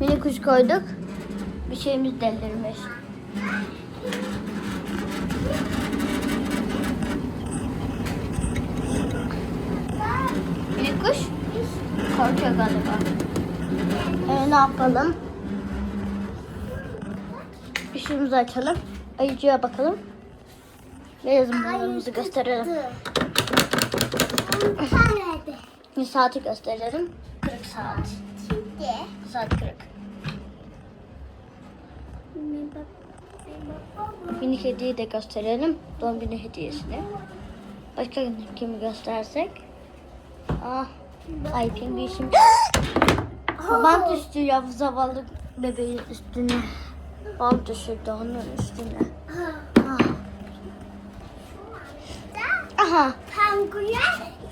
Mini kuş koyduk. Bir şeyimiz delirmiş. Mini kuş korkuyor galiba. Ee, ne yapalım? Işığımızı açalım. Ayıcıya bakalım. Ve zımbalarımızı gösterelim. Bir saati gösterelim. 40 saat. Saat 40. Minik hediyeyi de gösterelim. Doğum günü hediyesini. Başka kimi göstersek? Ah. Ay işim. Bant düştü ya zavallı bebeğin üstüne. Bant düşürdü onun üstüne. Ah. Aha. Penguen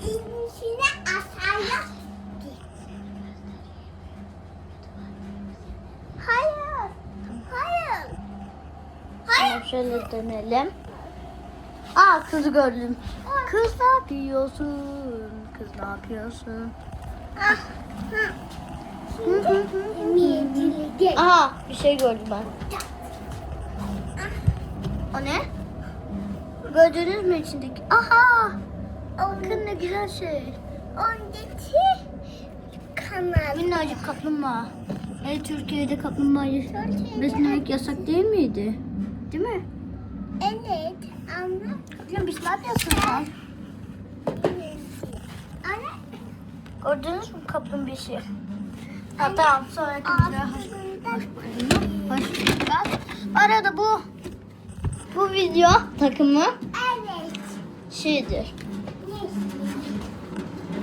içine aşağıya Tamam şöyle dönelim. Aa kızı gördüm. Kız ne yapıyorsun? Kız ne yapıyorsun? Midilge. Aha bir şey gördüm ben. O ne? Gördünüz mü içindeki? Aha! Bakın ne güzel şey. Ondaki kanal. Minnacık kaplumbağa. E, Türkiye'de kaplumbağayı beslemek yasak değil miydi? Değil mi? Evet ama biz ne yapıyorsun sen? Ana Gördünüz mü kaplumbağayı? Ha tamam sonraki videoya hoş ağzından Hoş geldiniz. Bu arada bu bu video takımı evet. şeydir.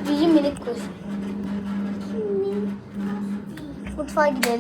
Bizim minik kuş. Mutfağa gidelim.